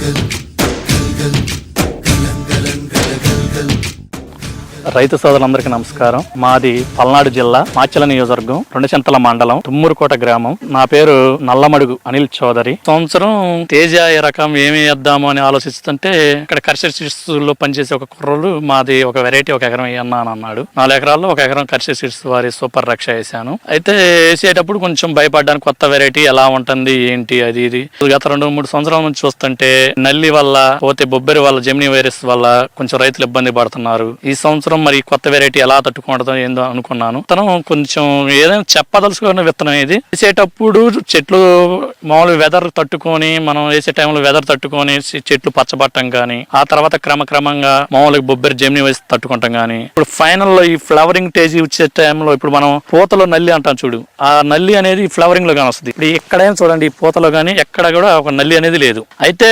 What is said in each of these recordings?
good. రైతు సోదరులందరికీ నమస్కారం. మాది పల్నాడు జిల్లా మాచల నియోజకవర్గం రెండుచెంతల మండలం తుమ్మూరుకోట గ్రామం. నా పేరు నల్లమడుగు అనిల్ చౌదరి. సంవత్సరం తేజ రకం ఏమి వేద్దాము అని ఆలోచిస్తుంటే ఇక్కడ కర్షక లో పనిచేసే ఒక కుర్రోళ్ళు మాది ఒక వెరైటీ ఒక ఎకరం వేయన్నా అని అన్నాడు. నాలుగు ఎకరాల్లో ఒక ఎకరం కర్షక సీడ్స్ వారి సూపర్ రక్ష వేసాను అయితే వేసేటప్పుడు కొంచెం భయపడ్డాను కొత్త వెరైటీ ఎలా ఉంటుంది ఏంటి అది ఇది. గత రెండు మూడు సంవత్సరాల నుంచి చూస్తుంటే నల్లి వల్ల పోతే బొబ్బరి వల్ల జెమిని వైరస్ వల్ల కొంచెం రైతులు ఇబ్బంది పడుతున్నారు. ఈ సంవత్సరం మరి కొత్త వెరైటీ ఎలా తట్టుకుంటుందో ఏందో అనుకున్నాను. తను కొంచెం ఏదైనా చెప్పదలుచుకున్న విత్తనం ఇది. వేసేటప్పుడు చెట్లు మామూలు వెదర్ తట్టుకొని మనం వేసే టైంలో వెదర్ తట్టుకొని చెట్లు పచ్చబట్టం కానీ ఆ తర్వాత క్రమక్రమంగా మామూలుగా బొబ్బరి జమిని వేసి తట్టుకుంటాం కానీ ఇప్పుడు ఫైనల్లో ఈ ఫ్లవరింగ్ టేజ్ వచ్చే టైంలో ఇప్పుడు మనం పూతలో నల్లి అంటాం చూడు. ఆ నల్లి అనేది ఫ్లవరింగ్లో కానీ వస్తుంది. ఇప్పుడు ఎక్కడైనా చూడండి ఈ పూతలో కానీ ఎక్కడ కూడా ఒక నల్లి అనేది లేదు. అయితే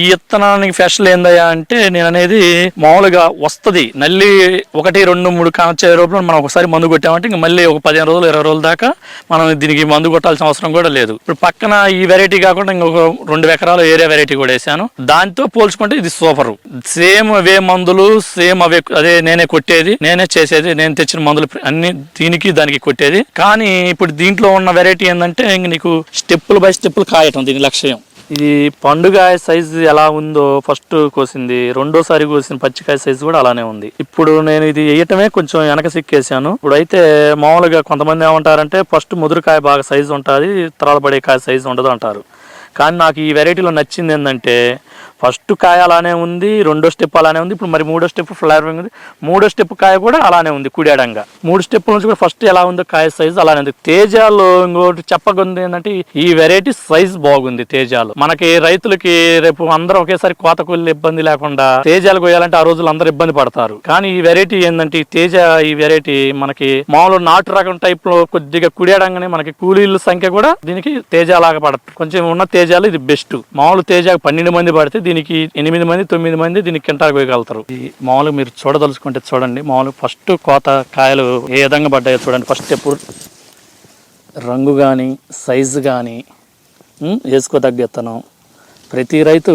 ఈ విత్తనానికి ఫెషల్ ఏందయ్యా అంటే నేను అనేది మామూలుగా వస్తుంది. నల్లి ఒకటి రెండు మూడు కాంచే రూపంలో మనం ఒకసారి మందు కొట్టామంటే ఇంక మళ్ళీ ఒక పదిహేను రోజులు ఇరవై రోజుల దాకా మనం దీనికి మందు కొట్టాల్సిన అవసరం కూడా లేదు. ఇప్పుడు పక్కన ఈ వెరైటీ కాకుండా ఇంకొక రెండు ఎకరాలు ఏరియా వెరైటీ కూడా వేసాను. దాంతో పోల్చుకుంటే ఇది సూపర్ సేమ్ అవే మందులు సేమ్ అవే అదే నేనే కొట్టేది నేనే చేసేది నేను తెచ్చిన మందులు అన్ని దీనికి దానికి కొట్టేది. కానీ ఇప్పుడు దీంట్లో ఉన్న వెరైటీ ఏంటంటే ఇంక నీకు స్టెప్పులు బై స్టెప్పులు కాయటం దీని లక్ష్యం. ఇది పండుగాయ సైజు ఎలా ఉందో ఫస్ట్ కోసింది రెండోసారి కోసిన పచ్చికాయ సైజు కూడా అలానే ఉంది. ఇప్పుడు నేను ఇది వేయటమే కొంచెం వెనక సిక్కేసాను ఇప్పుడు అయితే మామూలుగా కొంతమంది ఏమంటారంటే ఫస్ట్ ముదురుకాయ బాగా సైజు ఉంటుంది తర్వాత పడే కాయ సైజు ఉండదు అంటారు. కానీ నాకు ఈ వెరైటీలో నచ్చింది ఏంటంటే ఫస్ట్ కాయ అలానే ఉంది రెండో స్టెప్ అలానే ఉంది ఇప్పుడు మరి మూడో స్టెప్ ఫ్లవరింగ్ ఉంది. మూడో స్టెప్ కాయ కూడా అలానే ఉంది కుడియడంగా మూడు స్టెప్ నుంచి కూడా ఫస్ట్ ఎలా ఉందో కాయ సైజు అలానే ఉంది. తేజాలో ఇంకోటి చెప్పకుంది ఏంటంటే ఈ వెరైటీ సైజ్ బాగుంది తేజాలు. మనకి రైతులకి రేపు అందరూ ఒకేసారి కోత కొల్లి ఇబ్బంది లేకుండా తేజాలు కోయాలంటే ఆ రోజులు అందరూ ఇబ్బంది పడతారు. కానీ ఈ వెరైటీ ఏంటంటే తేజ ఈ వెరైటీ మనకి మామూలు నాటు రకం టైప్లో కొద్దిగా కుడియడంగానే మనకి కూలీల సంఖ్య కూడా దీనికి తేజ లాగా పడదు. కొంచెం ఉన్న తేజాలు ఇది బెస్ట్ మామూలు తేజ పన్నెండు మంది పడితే దీనికి ఎనిమిది మంది తొమ్మిది మంది దీనికి కింటాకు వేయగలుగుతారు. ఈ మామూలుగా మీరు చూడదలుచుకుంటే చూడండి మామూలు ఫస్ట్ కోత కాయలు ఏ విధంగా పడ్డాయో చూడండి. ఫస్ట్ ఎప్పుడు రంగు కానీ సైజు కానీ వేసుకోదగ్గెత్తనం ప్రతి రైతు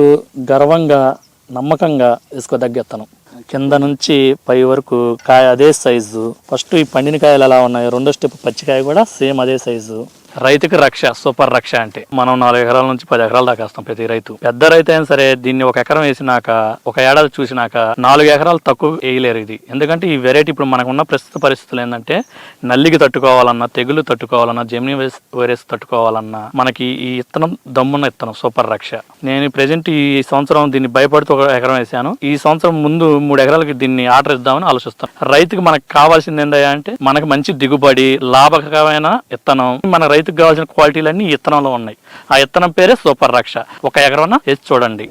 గర్వంగా నమ్మకంగా వేసుకోదగ్గ విత్తనం కింద నుంచి పై వరకు కాయ అదే సైజు ఫస్ట్ ఈ పండిన కాయలు ఎలా ఉన్నాయి రెండో స్టెప్ పచ్చికాయ కూడా సేమ్ అదే సైజు రైతుకి రక్ష సూపర్ రక్ష అంటే మనం నాలుగు ఎకరాల నుంచి పది ఎకరాల దాకా వేస్తాం ప్రతి రైతు. పెద్ద రైతు అయినా సరే దీన్ని ఒక ఎకరం వేసినాక ఒక ఏడాది చూసినాక నాలుగు ఎకరాలు తక్కువ వేయలేరు ఇది. ఎందుకంటే ఈ వెరైటీ ఇప్పుడు మనకున్న ప్రస్తుత పరిస్థితులు ఏంటంటే నల్లికి తట్టుకోవాలన్నా తెగులు తట్టుకోవాలన్నా జెమిని వైరస్ తట్టుకోవాలన్నా మనకి ఈ ఇత్తనం దమ్మున్న ఇత్తనం సూపర్ రక్ష. నేను ప్రజెంట్ ఈ సంవత్సరం దీన్ని భయపడుతూ ఒక ఎకరం వేసాను. ఈ సంవత్సరం ముందు మూడు ఎకరాలకి దీన్ని ఆర్డర్ ఇద్దామని ఆలోచిస్తాను. రైతుకి మనకు కావాల్సింది ఏంటంటే మనకు మనకి మంచి దిగుబడి లాభకరమైన ఇత్తనం మన రైతు రైతుకు కావాల్సిన క్వాలిటీలన్నీ ఇత్తనంలో ఉన్నాయి. ఆ ఇత్తనం పేరే సూపర్ రక్ష. ఒక ఎకరం వేసి చూడండి.